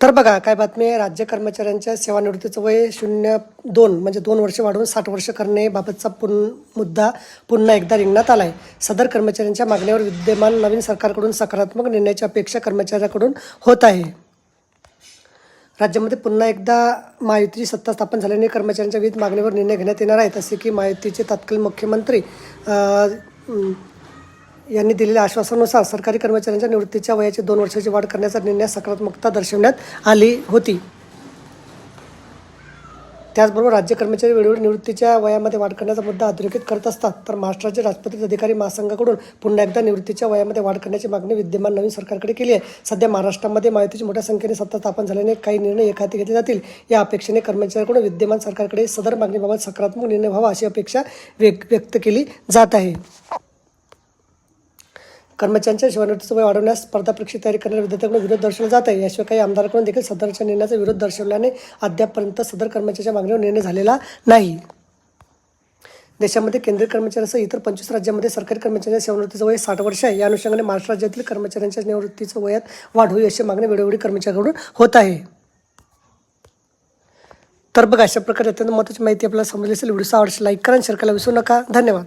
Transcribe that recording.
तर बघा काय बातमी आहे? राज्य कर्मचाऱ्यांच्या सेवानिवृत्तीचं वय शून्य दोन म्हणजे दोन वर्ष वाढवून साठ वर्ष करण्याबाबतचा पुन मुद्दा पुन्हा एकदा रिंगणात आला आहे सदर कर्मचाऱ्यांच्या मागणीवर विद्यमान नवीन सरकारकडून सकारात्मक निर्णयाची अपेक्षा कर्मचाऱ्याकडून होत आहे. राज्यामध्ये पुन्हा एकदा महायुतीची सत्ता स्थापन झाल्याने कर्मचाऱ्यांच्या विविध मागणीवर निर्णय घेण्यात येणार आहेत असे की महायुतीचे तत्कालीन मुख्यमंत्री यांनी दिलेल्या आश्वासनानुसार सरकारी कर्मचाऱ्यांच्या निवृत्तीच्या वयाची दोन वर्षाची वाढ करण्याचा निर्णय सकारात्मकता दर्शवण्यात आली होती. त्याचबरोबर राज्य कर्मचारी वेळोवेळी निवृत्तीच्या वयामध्ये वाढ करण्याचा मुद्दा अधोरेखित करत असतात. तर महाराष्ट्राचे राजपत्रित अधिकारी महासंघाकडून पुन्हा एकदा निवृत्तीच्या वयामध्ये वाढ करण्याची मागणी विद्यमान नवीन सरकारकडे केली आहे. सध्या महाराष्ट्रामध्ये माहितीची मोठ्या संख्येने सत्ता स्थापन झाल्याने काही निर्णय एखादी घेतले जातील. या अपेक्षेने कर्मचाऱ्यांकडून विद्यमान सरकारकडे सदर मागणीबाबत सकारात्मक निर्णय व्हावा अशी अपेक्षा व्यक्त केली जात आहे. कर्मचाऱ्यांच्या सेवानिवृत्तीचं वय वाढवण्यास स्पर्धा परीक्षा तयारी करणाऱ्या विद्यार्थ्यांकडून विरोध दर्शवला जात आहे याशिवाय काही आमदारांकडून देखील सदरच्या निर्णयाचा विरोध दर्शवल्याने अद्यापपर्यंत सदर कर्मचाऱ्याच्या मागणीवर निर्णय झालेला नाही. देशामध्ये केंद्रीय कर्मचाऱ्यांसह इतर पंचवीस राज्यांमध्ये सरकारी कर्मचाऱ्यांच्या सेवानिवृत्तीचं वय साठ वर्ष आहे. या अनुषंगाने महाराष्ट्र राज्यातील कर्मचाऱ्यांच्या निवृत्तीचं वयात वाढ होईल अशी मागणी वेळोवेळी कर्मचाऱ्यांकडून होत आहे. तर बघा अशा प्रकारे अत्यंत महत्त्वाची माहिती आपल्याला समजली असेल व्हिडिओ आवडल्यास लाईक करा शेअर करायला विसरू नका. धन्यवाद.